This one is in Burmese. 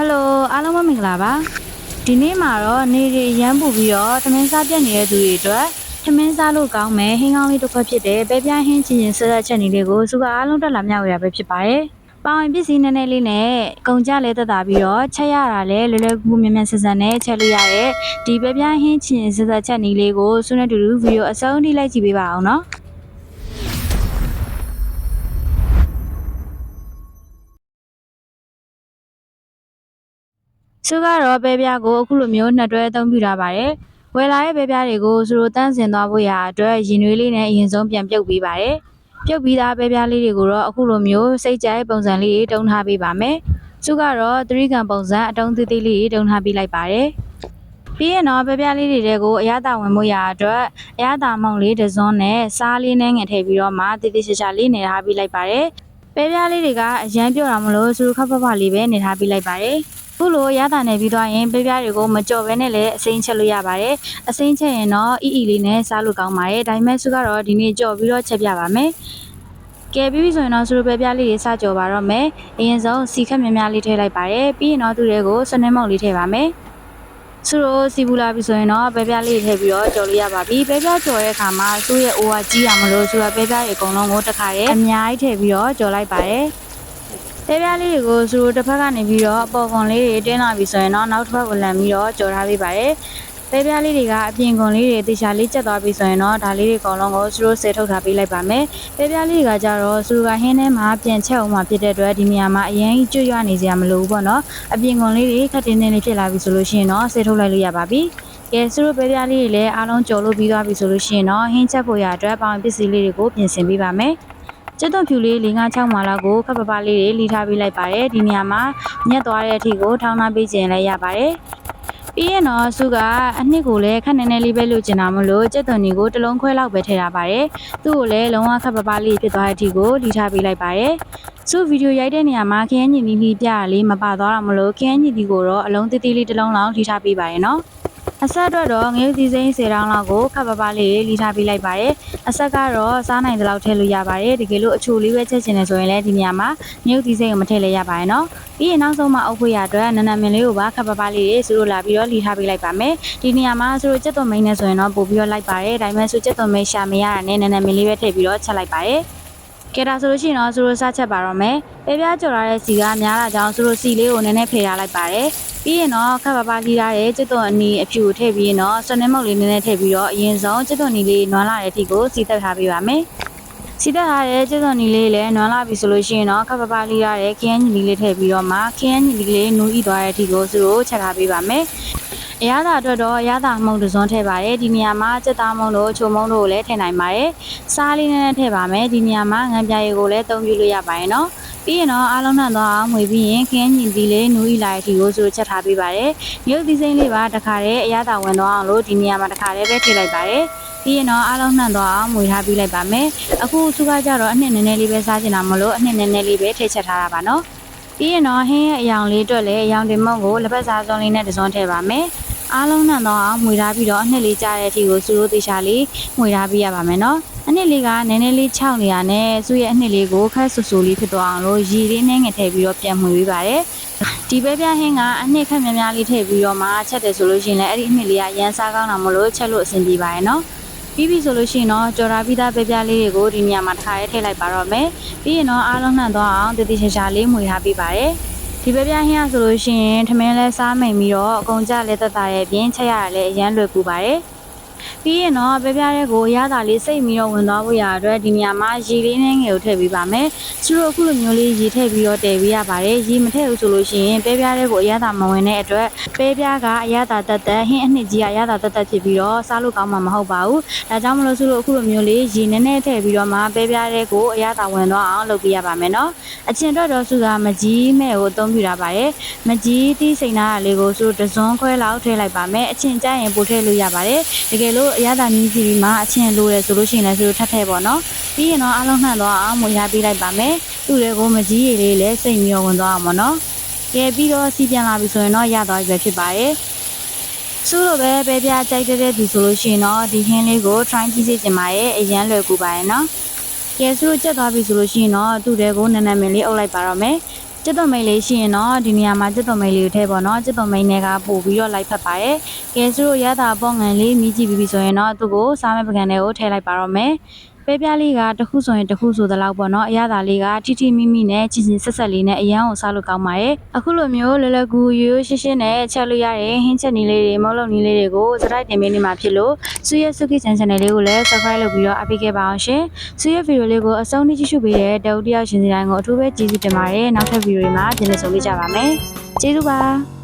ဟယ်လိုအားလုံးပဲမင်္ဂလာပါဒီနေ့မှာတော့နေရီရမ်းပူပြီးတော့သမင်းစားပြတ်နေတဲ့သူတွေအတွက်သမင်းစားလို့ကောင်းမယ်ဟင်းကောင်းလေးတစ်ခွက်ဖြစ်တဲ့ပဲပြားဟင်းချင်းချင်းဆက်ဆက်ချက်နေလေးကိုစုကအားလုံးတက်လာမြောက်ရပဲဖြစ်ပါတယ်ပေါင်ပစ္စည်းနည်းနည်းလေးနဲ့ကုန်ကြလဲတက်တာပြီးတော့ချက်ရတာလဲလွယ်လွယ်ကူကူမြန်မြန်ဆန်ဆန်နဲ့ချက်လို့ရတဲ့ဒီပဲပြားဟင်းချင်းဆက်ဆက်ချက်နေလေးကိုစုနဲ့တူတူဗီဒီယိုအဆုံးထိလိုက်ကြည့်ပေးပါအောင်နော် စုကတော့ပဲပြားကိုအခုလိုမျိုးနှစ်တွဲအသုံးပြုထားပါတယ်။ဝယ်လာတဲ့ပဲပြားတွေကိုသူတို့တန်းစင်သွားဖို့ရာအတွက်ရင်နွေးလေးနဲ့အရင်ဆုံးပြန်ပြုတ်ပေးပါတယ်။ပြုတ်ပြီးသားပဲပြားလေးတွေကိုတော့အခုလိုမျိုးစိတ်ကြိုက်ပုံစံလေးတွေတုံးထားပေးပါမယ်။စုကတော့သတိကံပုံစံအတုံးသေးသေးလေးတွေတုံးထားပေးလိုက်ပါတယ်။ပြီးရင်တော့ပဲပြားလေးတွေတဲကိုအရသာဝင်မှုရာအတွက်အရသာမုံလေးတစ်စွန်းနဲ့စားလေးနဲ့ငယ်ထည့်ပြီးတော့မှတိတိကျကျလေးနေထားပေးလိုက်ပါတယ်။ပဲပြားလေးတွေကအရန်ပြော့တာမလို့စုခပ်ဖက်ဖက်လေးပဲနေထားပေးလိုက်ပါတယ်။ ခုလိုရတာနေပြီးသွားရင်ပြပြတွေကိုမကြော်ဘဲနဲ့လည်းအစိမ်းချက်လို့ရပါတယ်အစိမ်းချက်ရင်တော့အီအီလေးနဲ့စားလို့ကောင်းပါတယ်ဒါပေမဲ့စုကတော့ဒီနေ့ကြော်ပြီးတော့ချက်ပြပါမယ်ကဲပြီးပြီဆိုရင်တော့စလိုပဲပြလေးတွေစကြော်ပါတော့မယ်အရင်ဆုံးစီခက်များများလေးထည့်လိုက်ပါတယ်ပြီးရင်တော့သူတွေကိုစနေမုတ်လေးထည့်ပါမယ်စလိုစီဘူးလာပြီဆိုရင်တော့ပဲပြလေးထည့်ပြီးတော့ကြော်လို့ရပါပြီပဲပြကြော်တဲ့အခါမှာသူ့ရဲ့အိုးကကြီးရမလို့ဆိုတော့ပဲပြတွေအကုန်လုံးကိုတစ်ခါတည်းအများကြီးထည့်ပြီးတော့ကြော်လိုက်ပါတယ် တဲပြားလေးတွေကိုသူတို့တစ်ဖက်ကနေပြီးတော့အပေါ်ကွန်လေးတွေတင်းလာပြီဆိုရင်တော့နောက်တစ်ဖက်ကိုလန်ပြီးတော့ကြော်ထားပေးပါတယ်။တဲပြားလေးတွေကအပြင်ကွန်လေးတွေတေချာလေးကျက်သွားပြီဆိုရင်တော့ဒါလေးတွေအကုန်လုံးကိုသူတို့ဆဲထုတ်ထားပေးလိုက်ပါမယ်။တဲပြားလေးတွေကကြတော့သူတို့ကဟင်းထဲမှာပြန်ချက်အောင်မှဖြစ်တဲ့အတွက်ဒီနေရာမှာအရင်ကျွတ်ရွနေစရာမလိုဘူးပေါ့နော်။အပြင်ကွန်လေးတွေခက်တင်းတင်းလေးဖြစ်လာပြီဆိုလို့ရှိရင်တော့ဆဲထုတ်လိုက်လို့ရပါပြီ။ကဲသူတို့ပဲပြားလေးတွေလည်းအားလုံးကြော်လို့ပြီးသွားပြီဆိုလို့ရှိရင်တော့ဟင်းချက်ဖို့ရအတွက်ပေါင်ပစ္စည်းလေးတွေကိုပြင်ဆင်ပေးပါမယ်။ ကျက်သွန်ဖြူလေး၄၅6မာလာကိုခပ်ပပလေးတွေလှီထားပေးလိုက်ပါတယ်ဒီနေရာမှာညက်သွားတဲ့အထိကိုထောင်းထားပေးခြင်းလည်းရပါတယ်ပြီးရင်တော့စုကအနှစ်ကိုလည်းခက်နေနေလေးပဲလိုချင်တာမလို့ကျက်သွန်ဒီကိုတစ်လုံးခွဲလောက်ပဲထည့်ထားပါတယ်သူ့ကိုလည်းလုံးဝခပ်ပပလေးဖြစ်သွားတဲ့အထိကိုလှီထားပေးလိုက်ပါတယ်စုဗီဒီယိုရိုက်တဲ့နေရာမှာခရမ်းညင်နီနီပြရလေးမပါသွားတော့မလို့ခရမ်းညင်ဒီကိုတော့အလုံးသေးသေးလေးတစ်လုံးလောက်လှီထားပေးပါရနော် အဆက်အတွက်တော့ငရုတ်သီးစိမ်း10တောင်းလောက်ကိုခပ်ပပလေးလှီထားပေးလိုက်ပါတယ်အဆက်ကတော့စားနိုင်တဲ့လောက်ထည့်လို့ရပါတယ်တကယ်လို့အချိုလေးပဲချက်ချင်တယ်ဆိုရင်လည်းဒီနေရာမှာငရုတ်သီးစိမ်းကိုမထည့်လည်းရပါတယ်နော်ပြီးရင်နောက်ဆုံးမှအုပ်ခွေရအတွက်နနမင်လေးကိုပါခပ်ပပလေးတွေစူလို့လာပြီးတော့လှီထားပေးလိုက်ပါမယ်ဒီနေရာမှာစူလို့ချက်သွန်မိန်နဲ့ဆိုရင်တော့ပို့ပြီးတော့လိုက်ပါတယ်ဒါပေမဲ့စူချက်သွန်မိန်ရှာမရတာနဲ့နနမင်လေးပဲထည့်ပြီးတော့ချက်လိုက်ပါတယ် ကဲဒါဆိုလို့ရှိရင်တော့စူလို့စားချက်ပါတော့မယ်ပဲပြားကြော်လာတဲ့စီကများတာကြောင့်စူလို့စီလေးကိုနည်းနည်းဖေထားလိုက်ပါတယ်ပြီးရင်တော့ခပ်ပါပါလှီထားတဲ့ကျက်သွန်အနီအဖြူကိုထည့်ပြီးရင်တော့ဆွနေမုတ်လေးနည်းနည်းထည့်ပြီးတော့အရင်ဆုံးကျက်သွန်နီလေးနွမ်းလာတဲ့အထိကိုစီတက်ထားပေးပါမယ်စီတက်ထားတဲ့ကျက်သွန်နီလေးလည်းနွမ်းလာပြီဆိုလို့ရှိရင်တော့ခပ်ပါပါလှီထားတဲ့ခရမ်းညီလေးထည့်ပြီးတော့မှခရမ်းညီလေးနူးဤသွားတဲ့အထိကိုသူတို့ချက်ထားပေးပါမယ် အရသာအတွက်တော့အရသာမုံတစ်စွန်းထည့်ပါတယ်ဒီနေရာမှာစက်သားမုံတို့ချိုမုံတို့ကိုလည်းထည့်နိုင်ပါတယ်စားလေးနည်းနည်းထည့်ပါမယ်ဒီနေရာမှာငံပြားရည်ကိုလည်းသုံးပြလို့ရပါတယ်နော်ပြီးရင်တော့အားလုံးနှံသွားအောင်ငွေပြီးရင်ခင်းညင်သီးလေးနူးဤလာတဲ့အထိကိုဆိုချက်ထားပေးပါတယ်မြုပ်သီးစိမ့်လေးပါတခါတည်းအရသာဝင်သွားအောင်လို့ဒီနေရာမှာတခါတည်းပဲထည့်လိုက်ပါတယ်ပြီးရင်တော့အားလုံးနှံသွားအောင်ငွေထားပေးလိုက်ပါမယ်အခုစုကကြတော့အနှစ်နည်းနည်းလေးပဲစားချင်တာမလို့အနှစ်နည်းနည်းလေးပဲထည့်ချက်ထားတာပါနော် ပြီးရင်တော့ဟင်းရဲ့အယောင်လေးအတွက်လည်းအယောင်တင်မုံကိုလက်ပတ်စားစုံလေးနဲ့တစ်စုံထည့်ပါမယ်အားလုံးနှံတော့အောင်မှွေထားပြီးတော့အနှစ်လေးကြားတဲ့အထိကိုစူလို့တေချာလေးမှွေထားပေးရပါမယ်နော်အနှစ်လေးကနည်းနည်းလေးခြောက်နေရနဲ့သူ့ရဲ့အနှစ်လေးကိုခက်ဆူဆူလေးဖြစ်သွားအောင်လို့ရေလေးနဲ့ငယ်ထည့်ပြီးတော့ပြန်မှွေပေးပါတယ်ဒီပဲပြဟင်းကအနှစ်ခက်များများလေးထည့်ပြီးတော့မှချက်တယ်ဆိုလို့ရှိရင်လည်းအဲ့ဒီအနှစ်လေးကရန်စားကောင်းတာမလို့ချက်လို့အဆင်ပြေပါတယ်နော် ပြီးပြီဆိုလို့ရှိရင်တော့ကြော်ရာပြီးသားပဲပြားလေးတွေကိုဒီနေရာမှာတစ်ခါရဲထည့်လိုက်ပါတော့မယ်ပြီးရင်တော့အားလုံးနှံသွားအောင်တည်တည်ချာချာလေးမှွေထားပေးပါတယ်ဒီပဲပြဟင်းရဆိုလို့ရှိရင်ထမင်းလဲစားမိန်ပြီးတော့အကုန်ကြလဲသက်သာရဲ့အပြင်ချက်ရတာလည်းအရန်လွယ်ကူပါတယ် ပြီးရင်တော့ပဲပြားတဲ့ကိုရတာလေးစိတ်ပြီးတော့ဝင်သွားဖို့ရအတွက်ဒီနေရာမှာရေလေးနဲ့ငယ်ကိုထည့်ပေးပါမယ်။သူတို့အခုလိုမျိုးလေးရေထည့်ပြီးတော့တည်ပေးရပါတယ်။ရေမထည့်ဘူးဆိုလို့ရှိရင်ပဲပြားတဲ့ကိုအရသာမဝင်တဲ့အတွက်ပဲပြားကအရသာတက်တက်ဟင်းအနှစ်ကြီးကအရသာတက်တက်ဖြစ်ပြီးတော့စားလို့ကောင်းမှာမဟုတ်ပါဘူး။ဒါကြောင့်မလို့သူတို့အခုလိုမျိုးလေးရေနည်းနည်းထည့်ပြီးတော့မှပဲပြားတဲ့ကိုအရသာဝင်သွားအောင်လုပ်ပေးရပါမယ်နော်။အချင်းတော့တော့သူကမကြီးမဲ့ကိုအသုံးပြုတာပါတယ်။မကြီးတီးစိန်သားလေးကိုသူတစွန်းခွဲလောက်ထည့်လိုက်ပါမယ်။အချင်းကြိုက်ရင်ပို့ထည့်လို့ရပါတယ်။တကယ်လို့အရသာမြည်စီပြီးမှအချင်းလိုတယ်ဆိုလို့ရှိရင်လည်းသူတို့ထပ်ထည့်ပေါ့နော်ပြီးရင်တော့အားလုံးနှံ့သွားအောင်မွေထားပေးလိုက်ပါမယ်သူ့တွေကိုမကြီးရည်လေးလည်းစိတ်မျိုးဝင်သွားအောင်ပေါ့နော်ကဲပြီးတော့စီးပြန်လာပြီဆိုရင်တော့ရသွားပြီပဲဖြစ်ပါတယ်စူးလိုပဲပဲပြကြိုက်တဲ့သူဆိုလို့ရှိရင်တော့ဒီဟင်းလေးကို try ကြည့်စေချင်ပါရဲ့အရန်လွယ်ကူပါရဲ့နော်ကဲစူးချက်သွားပြီဆိုလို့ရှိရင်တော့သူ့တွေကိုနန်းနန်းမင်းလေးအုပ်လိုက်ပါတော့မယ် ကျက်သွန်မိတ်လေးရှိရင်တော့ဒီနေရာမှာကျက်သွန်မိတ်လေးကိုထည့်ပေါ့နော်ကျက်သွန်မိတ်နဲ့ကပို့ပြီးတော့လိုက်ဖက်ပါတယ်ကဲဆိုတော့ရတာပေါ့ငံလေးမြည်ကြည့်ပြီးပြီဆိုရင်တော့သူ့ကိုစားမဲ့ပကံတွေကိုထည့်လိုက်ပါတော့မယ် ပဲပြားလေးကတစ်ခုဆိုရင်တစ်ခုဆိုသလောက်ပေါ့နော်အရသာလေးကထိထိမိမိနဲ့ချင်းချင်းဆက်ဆက်လေးနဲ့အရန်ကိုစားလို့ကောင်းပါတယ်အခုလိုမျိုးလွယ်လွယ်ကူရိုးရိုးရှင်းရှင်းနဲ့ချက်လို့ရတဲ့ဟင်းချက်နည်းလေးတွေမုတ်လုံးနည်းလေးတွေကိုစတိုက်တင်ပေးနေမှာဖြစ်လို့စုရဲ့စုခိချန် channel လေးကိုလည်း subscribe လုပ်ပြီးတော့အပိခဲ့ပါအောင်ရှင်စုရဲ့ဗီဒီယိုလေးကိုအဆုံးထိကြည့်ရှုပေးတဲ့တအုပ်တစ်ယောက်ချင်းစီတိုင်းကိုအထူးပဲကျေးဇူးတင်ပါတယ်နောက်ထပ်ဗီဒီယိုတွေမှာပြန်လည်ဆုံတွေ့ကြပါမယ်ကျေးဇူးပါ